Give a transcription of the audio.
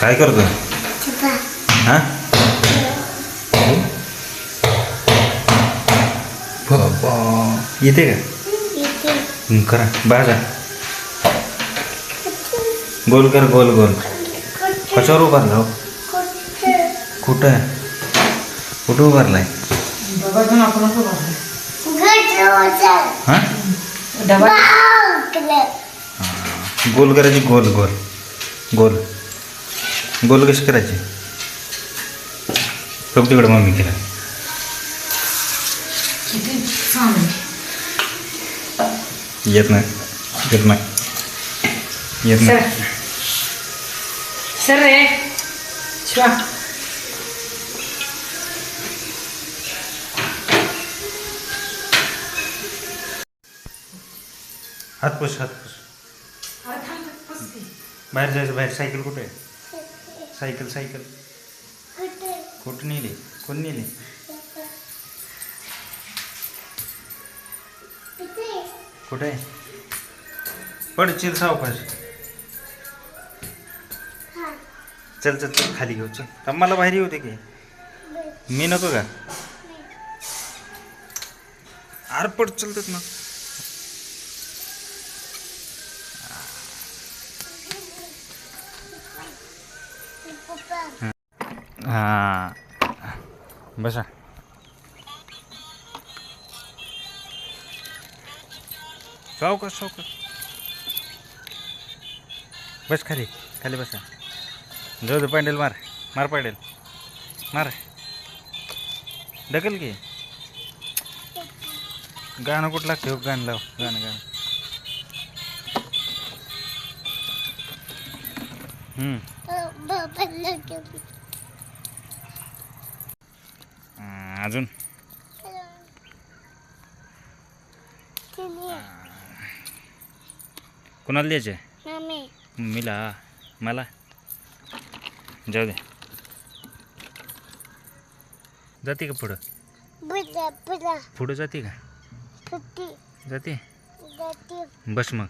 काय करतोय? हा? बाबा. येते का? करा. बाजा गोल कर गोल गोल कशावर उभारला हो? कुठं? कुठं? उभारलाय? हा. गोल करायची गोल गोल. गोल. गोल कशी करायची? बघ तिकडं मम्मी केला. येत नाही. येत नाही. येत सर नाही. सर. रे. शिवा. हात पुस हात पुस. बाहेर जायचं बाहेर. सायकल कुठे आहे? Cycle cycle. कुठं? नेली? कोण नेली? कुठे? आहे पड चिल सावकाश चल चल चल खाली घेऊ चल. मला बाहेर येऊ दे की. मी नको का? आर पड चलतात ना हां. बसा. सावकाश सावकाश. बस खाली खाली बसा. जाऊ दे पॅन्डल मार मार पॅन्डल मार. ढकल की. गाणं कुठं लागते गाणं लाव गाणं गाणं. अजून? कुणाला द्यायचे? मम्मीला मला? जाऊ दे. जाते का पुढं? पुढं जाते का? जाते? बस मग.